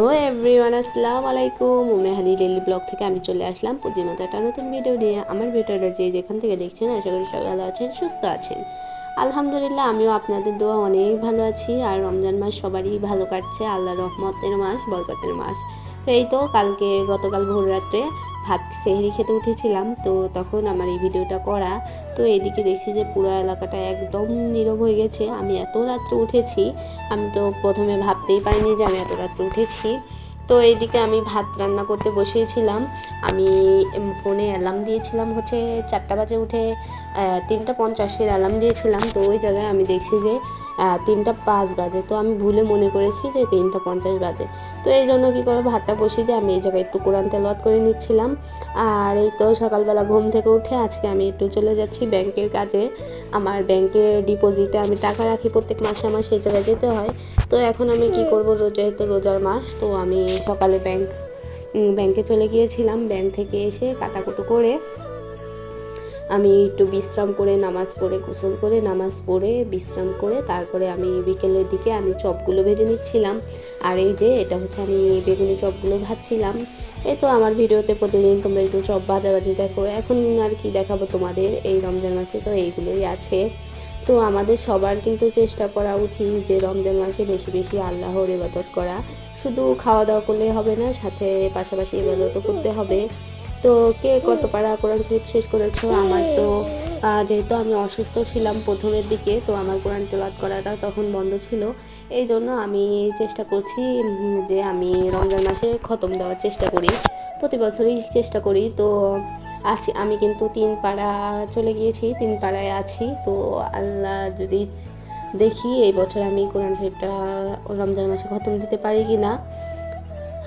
Hello everyone আসসালাম আলাইকুম মেহানি daily blog থেকে আমি চলে আসলাম। প্রতিমতো একটা নতুন ভিডিও নিয়ে। আমার ভিডিওটা যে যেখান থেকে দেখছেন, আশা করি সবাই ভালো আছেন, সুস্থ আছেন। আলহামদুলিল্লাহ, আমিও আপনাদের দোয়া অনেক ভালো আছি। আর রমজান মাস সবারই ভালো কাটছে। আল্লাহ রহমতের মাস, বরকতের মাস। তো এই তো কালকে গতকাল ভোর রাত্রে ভাত সেহরি খেতে উঠেছিলাম, তো তখন আমার এই ভিডিওটা করা। তো এদিকে দেখছি যে পুরো এলাকাটা একদম নীরব হয়ে গেছে। আমি এত রাত্রে উঠেছি, আমি তো প্রথমে ভাবতেই পারিনি যে আমি এত রাত্রে উঠেছি। তো এইদিকে আমি ভাত রান্না করতে বসিয়েছিলাম আমি ফোনে অ্যালার্ম দিয়েছিলাম হচ্ছে চারটা বাজে উঠে তিনটা পঞ্চাশের অ্যালার্ম দিয়েছিলাম। তো ওই জায়গায় আমি দেখছি যে তিনটা পাঁচ বাজে। তো আমি ভুলে মনে করেছি যে তিনটা পঞ্চাশ বাজে। তো এই জন্য কী করে ভাতটা বসিয়ে দিয়ে আমি এই জায়গায় একটু কোরআন তেলাওয়াত করে নিচ্ছিলাম। আর এই তো সকালবেলা ঘুম থেকে উঠে আজকে আমি একটু চলে যাচ্ছি ব্যাংকের কাজে। আমার ব্যাংকে ডিপোজিটে আমি টাকা রাখি প্রত্যেক মাসে, আমার সেই জায়গায় যেতে হয়। তো এখন আমি কি করব? রোজা তো রোজার মাস। তো আমি সকালে ব্যাংক ব্যাংকে চলে গিয়েছিলাম। ব্যাংক থেকে এসে কাটাকুটো করে আমি একটু বিশ্রাম করে, নামাজ পড়ে, গোসল করে, নামাজ পড়ে, বিশ্রাম করে, তারপরে আমি বিকেলের দিকে আমি চপগুলো ভেজে নিচ্ছিলাম। আর এই যে, এটা হচ্ছে আমি বেগুনি চপগুলো ভাজছিলাম। এই তো আমার ভিডিওতে প্রতিদিন তোমরা একটু চপ ভাজাভাজি দেখো। এখন আর কি দেখাবো তোমাদের? এই রমজান মাসে তো এইগুলোই আছে। তো আমাদের সবার কিন্তু চেষ্টা করা উচিত যে, রমজান মাসে বেশি বেশি আল্লাহর ইবাদত করা। শুধু খাওয়া দাওয়া করলে হবে না, সাথে পাশাপাশি ইবাদতও করতে হবে। তো কে কত পারা কোরআন শরীফ শেষ করেছ? আমার তো যেহেতু আমি অসুস্থ ছিলাম প্রথমের দিকে, তো আমার কোরআন তেলাওয়াত করাটা তখন বন্ধ ছিল। এই জন্য আমি চেষ্টা করছি যে আমি রমজান মাসে খতম দেওয়ার চেষ্টা করি। প্রতি বছরই চেষ্টা করি। তো আছি, আমি কিন্তু তিন পাড়া চলে গিয়েছি, তিন পাড়ায় আছি। তো আল্লাহ যদি দেখি এই বছর আমি কোরআন শরীফটা রমজান মাসে খতম দিতে পারি কি না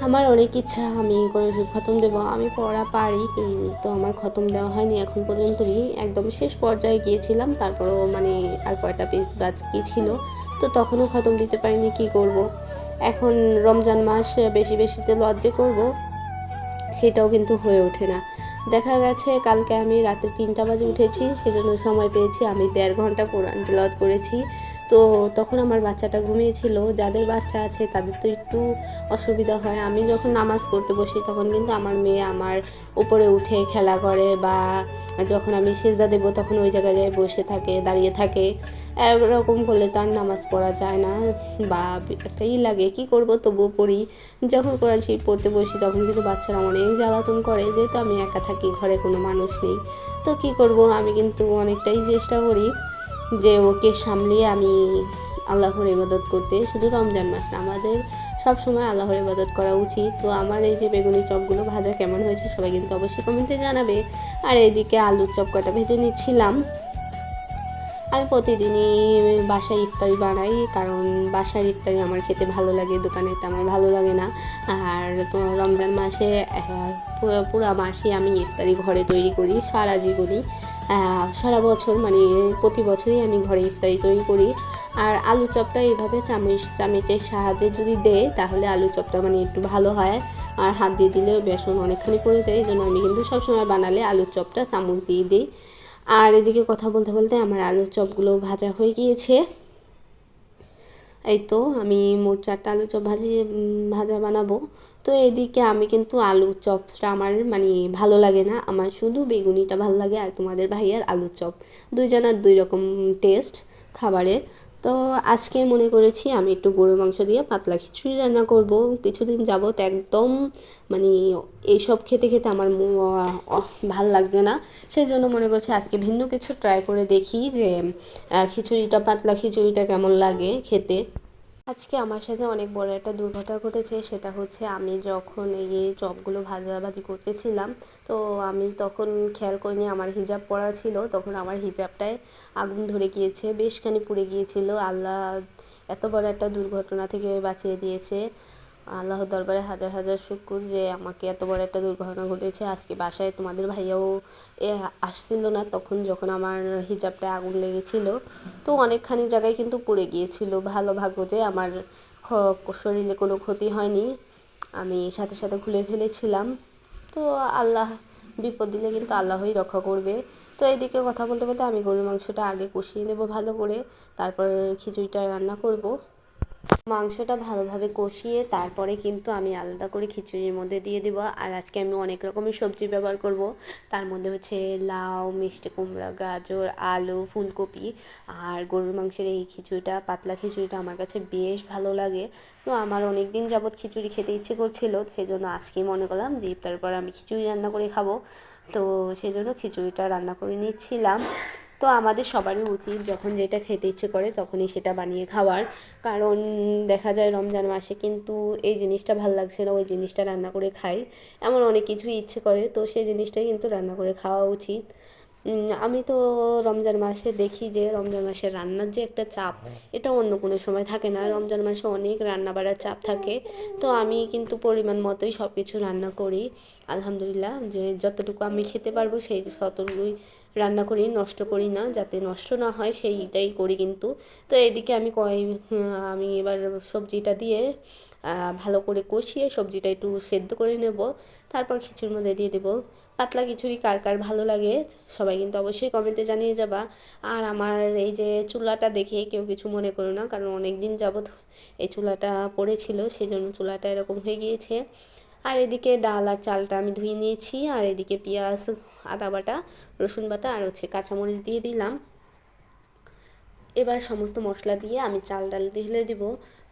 আমার অনেক ইচ্ছা, আমি কোরআন খতম দেবো। আমি পড়া পারি, কিন্তু আমার খতম দেওয়া হয়নি এখন পর্যন্তই। একদম শেষ পর্যায়ে গিয়েছিলাম, তারপরেও মানে আর কয়টা পেজ বাকি ছিল, তো তখনও খতম দিতে পারিনি, কি করব। এখন রমজান মাস, বেশি বেশিতে লজ্জে করব, সেটাও কিন্তু হয়ে ওঠে না। দেখা গেছে, কালকে আমি রাতে তিনটা বাজে উঠেছি, সেজন্য সময় পেয়েছি। আমি দেড় ঘণ্টা কোরআন তেলাওয়াত করেছি। তো তখন আমার বাচ্চাটা ঘুমিয়েছিল, যাদের বাচ্চা আছে তাদের তো একটু অসুবিধা হয়। আমি যখন নামাজ পড়তে বসি তখন কিন্তু আমার মেয়ে আমার উপরে উঠে খেলা করে বা যখন আমি সেজদা দেবো তখন ওই জায়গায় যায় বসে থাকে, দাঁড়িয়ে থাকে। এরকম করলে তার নামাজ পড়া যায় না। বা একটা ই লাগে, কি করব তবুও পড়ি। যখন কোরআন শরীফ পড়তে বসি তখন কিন্তু বাচ্চারা অনেক জ্বালাতন করে, যেহেতু আমি একা থাকি, ঘরে কোনো মানুষ নেই। তো কি করব, আমি কিন্তু অনেকটাই চেষ্টা করি। যে ওকে সামলিয়ে আমি আল্লাহর ইবাদত করতে শুধু রমজান মাস না, আমাদের সব সময় আল্লাহর ইবাদত করা উচিত। তো আমার এই যে বেগুনি চপগুলো ভাজা কেমন হয়েছে সবাই কিন্তু অবশ্যই কমেন্টে জানাবে। আর এইদিকে আলুর চপ কটা ভেজে নিচ্ছিলাম। আমি প্রতিদিনই বাসায় ইফতারি বানাই, কারণ বাসার ইফতারি আমার খেতে ভালো লাগে দোকানেরটা আমার ভালো লাগে না। আর তো রমজান মাসে পুরো পুরো মাসে আমি ইফতারি ঘরে তৈরি করি, সারা জীবনই। সারা বছর মানে প্রতি বছরই আমি ঘরে ইফতারি তৈরি করি। আর আলু চপটা এইভাবে চামচ, চামচের সাহায্যে যদি দেয়, তাহলে আলু চপটা মানে একটু ভালো হয়। আর হাত দিয়ে দিলেও বেসন অনেকখানি পড়ে যায়, এই জন্য আমি কিন্তু সবসময় বানালে আলুর চপটা চামচ দিয়ে দিই। আর এদিকে কথা বলতে বলতে আমার আলুর চপগুলো ভাজা হয়ে গিয়েছে। এই তো আমি মোট চারটা আলু চপ ভাজি ভাজা বানাবো। তো এদিকে আমি কিন্তু আলু চপটা আমার মানে ভালো লাগে না। আমার শুধু বেগুনিটা ভালো লাগে আর তোমাদের ভাইয়ার আলু চপ। দুইজনের দুই রকম টেস্ট খাবারের। তো আজকে মনে করেছি আমি একটু গরু মাংস দিয়ে পাতলা খিচুড়ি রান্না করব। কিছুদিন যাবত একদম মানে এইসব খেতে খেতে আমার ভালো লাগছে না। সেই জন্য মনে করছি আজকে ভিন্ন কিছু ট্রাই করে দেখি যে খিচুড়িটা, পাতলা খিচুড়িটা কেমন লাগে খেতে। আজকে আমার সাথে অনেক বড় একটা দুর্ঘটনা ঘটেছে, সেটা হচ্ছে আমি যখন এই চপগুলো ভাজাভাজি করতেছিলাম, তো আমি তখন খেয়াল করিনি আমার হিজাব পরা ছিল, তখন আমার হিজাবটায় আগুন ধরে গিয়েছে বেশখানি পুড়ে গিয়েছিল। আল্লাহ এত বড় একটা দুর্ঘটনা থেকে বাঁচিয়ে দিয়েছে। আল্লাহর দরবারে হাজার হাজার শুক্র যে আমাকে এত বড় একটা দুর্ঘটনা ঘটেছে। আজকে বাসায় তোমাদের ভাইয়াও এ আসছিল না, তখন যখন আমার হিজাবটা আগুন লেগেছিল, তো অনেকখানি জায়গায় কিন্তু পুড়ে গিয়েছিল। ভালো ভাগ্য যে আমার শরীরে কোনো ক্ষতি হয়নি। আমি সাথে সাথে খুলে ফেলেছিলাম। তো আল্লাহ বিপদ দিলে কিন্তু আল্লাহই রক্ষা করবে। তো এইদিকে কথা বলতে বলতে আমি গরুর মাংসটা আগে কষিয়ে নেব ভালো করে, তারপর খিচুড়িটা রান্না করব। মাংসটা ভালোভাবে কষিয়ে তারপরে কিন্তু আমি আলাদা করে খিচুড়ির মধ্যে দিয়ে দিব। আর আজকে আমি অনেক রকমের সবজি ব্যবহার করব। তার মধ্যে হচ্ছে লাউ, মিষ্টি কুমড়া, গাজর, আলু, ফুলকপি আর গরুর মাংসের এই খিচুড়িটা, পাতলা খিচুড়িটা আমার কাছে বেশ ভালো লাগে। তো আমার অনেক দিন যাবৎ খিচুড়ি খেতে ইচ্ছে করছিল, সেজন্য আজকেই মনে করলাম যে ইফতার পর আমি খিচুড়ি রান্না করে খাব। তো সেজন্য খিচুড়িটা রান্না করে নিচ্ছিলাম। তো আমাদের সবারই উচিত যখন যেটা খেতে ইচ্ছে করে তখনই সেটা বানিয়ে খাওয়ার। কারণ দেখা যায় রমজান মাসে কিন্তু এই জিনিসটা ভালো লাগছে না, ওই জিনিসটা রান্না করে খাই। এমন অনেক কিছুই ইচ্ছে করে, তো সেই জিনিসটাই কিন্তু রান্না করে খাওয়া উচিত। আমি তো রমজান মাসে দেখি যে রমজান মাসে রান্নার যে একটা চাপ, এটা অন্য কোনো সময় থাকে না। রমজান মাসে অনেক রান্না বাড়ার চাপ থাকে, তো আমি কিন্তু পরিমাণ মতোই সব কিছু রান্না করি। আলহামদুলিল্লাহ যে যতটুকু আমি খেতে পারব সেই ততটুকুই রান্না করি, নষ্ট করি না, যাতে নষ্ট না হয় সেইটাই করি কিন্তু। তো এদিকে আমি কয়, আমি এবার সবজিটা দিয়ে ভালো করে কষিয়ে সবজিটা একটু সেদ্ধ করে নেব। তারপর খিচুড়ির মধ্যে দিয়ে দেবো। পাতলা খিচুড়ি কার কার ভালো লাগে, সবাই কিন্তু অবশ্যই কমেন্টে জানিয়ে যাবা। আর আমার এই যে চুলাটা দেখে কেউ কিছু মনে করো না, কারণ অনেক দিন যাবৎ এই চুলাটা পড়েছিল, সেজন্য চুলাটা এরকম হয়ে গিয়েছে। আর এদিকে ডাল আর চালটা আমি ধুয়ে নিয়েছি, আর এদিকে পেঁয়াজ, আদা বাটা রসুন বাটা আর হচ্ছে কাঁচামরিচ দিয়ে দিলাম। এবার সমস্ত মশলা দিয়ে আমি চাল ডাল ঢেলে দিব।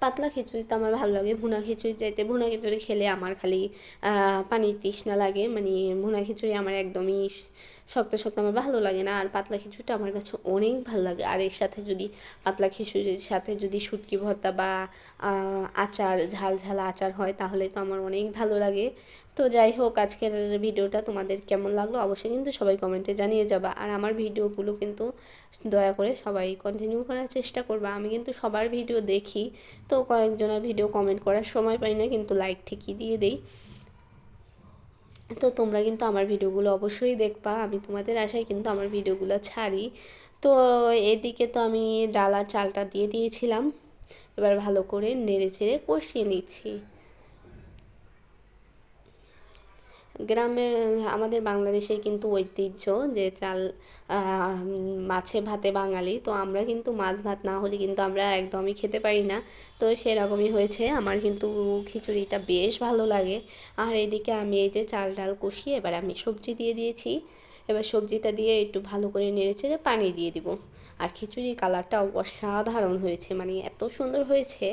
পাতলা খিচুড়ি তো আমার ভালো লাগে, ভুনা খিচুড়ি চাইতে। ভুনা খিচুড়ি খেলে আমার খালি পানির তৃষ্ণা লাগে। মানে ভুনা খিচুড়ি আমার একদমই শক্ত শক্ত আমার ভালো লাগে না। আর পাতলা খিচুড়িটা আমার কাছে অনেক ভালো লাগে। আর এর সাথে যদি পাতলা খিচুড়ির সাথে যদি শুটকি ভর্তা বা আচার, ঝাল ঝাল আচার হয়, তাহলে তো আমার অনেক ভালো লাগে। তো যাই হোক, আজকের ভিডিওটা তোমাদের কেমন লাগল অবশ্যই কিন্তু সবাই কমেন্টে জানিয়ে যাবা। আর আমার ভিডিওগুলো কিন্তু দয়া করে সবাই কন্টিনিউ করার চেষ্টা করবা। আমি কিন্তু সবার ভিডিও দেখি, তো কয়েকজনের ভিডিও কমেন্ট করার সময় পাই না, কিন্তু লাইক ঠিকই দিয়ে দেই। তো তোমরা কিন্তু আমার ভিডিওগুলো অবশ্যই দেখবা, আমি তোমাদের আশায় কিন্তু আমার ভিডিওগুলো ছাড়ি। তো এদিকে তো আমি ডালা চালটা দিয়ে দিয়েছিলাম, এবার ভালো করে নেড়ে চেড়ে কষিয়ে নিচ্ছি। গ্রামে, আমাদের বাংলাদেশে কিন্তু ঐতিহ্য যে চাল মাছে ভাতে বাঙালি। তো আমরা কিন্তু মাছ ভাত না হলে কিন্তু আমরা একদমই খেতে পারি না। তো সেরকমই হয়েছে। আমার কিন্তু খিচুড়িটা বেশ ভালো লাগে। আর এদিকে আমি এই যে চাল ডাল কষিয়ে এবার আমি সবজি দিয়ে দিয়েছি। এবার সবজিটা দিয়ে একটু ভালো করে নেড়ে চেড়ে পানি দিয়ে দিব। আর খিচুড়ির কালারটাও অসাধারণ হয়েছে। মানে এত সুন্দর হয়েছে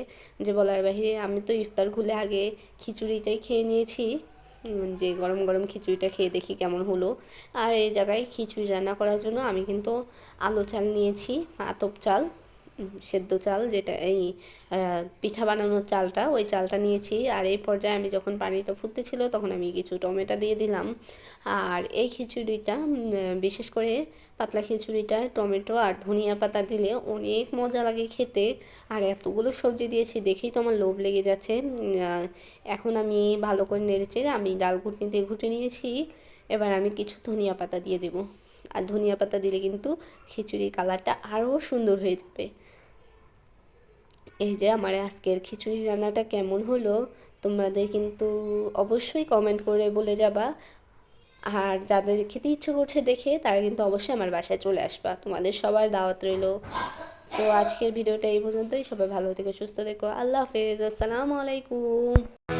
যে বলার বাহিরে আমি তো ইফতার খুলে আগে খিচুড়িটাই খেয়ে নিয়েছি। যে গরম গরম খিচুড়িটা খেয়ে দেখি কেমন হলো। আর এই জায়গায় খিচুড়ি রান্না করার জন্য আমি কিন্তু আলু চাল নিয়েছি, আতপ চাল। সেদ্ধ চাল যেটা এই পিঠা বানানোর চালটা, ওই চালটা নিয়েছি। আর এই পর্যায়ে আমি যখন পানিটা ফুটতেছিল তখন আমি কিছু টমেটো দিয়ে দিলাম। আর এই খিচুড়িটা বিশেষ করে পাতলা খিচুড়িটা, টমেটো আর ধনিয়া পাতা দিলে অনেক মজা লাগে খেতে। আর এতগুলো সবজি দিয়েছি, দেখেই তো আমার লোভ লেগে যাচ্ছে। এখন আমি ভালো করে নেড়েচেড়ে আমি ডাল ঘুটনি দিয়ে ঘুটে নিয়েছি। এবার আমি কিছু ধনিয়া পাতা দিয়ে দেবো। আর ধনিয়া পাতা দিলে কিন্তু খিচুড়ির কালারটা আরও সুন্দর হয়ে যাবে। এই যে আমার আজকের খিচুড়ি রান্নাটা কেমন হলো, তোমাদের কিন্তু অবশ্যই কমেন্ট করে বলে যাবা। আর যাদের খেতে ইচ্ছে করছে দেখে, তারা কিন্তু অবশ্যই আমার বাসায় চলে আসবা। তোমাদের সবার দাওয়াত রইল। তো আজকের ভিডিওটা এই পর্যন্তই। সবাই ভালো থেকো, সুস্থ থেকো। আল্লাহ হাফেজ। আসসালামু আলাইকুম।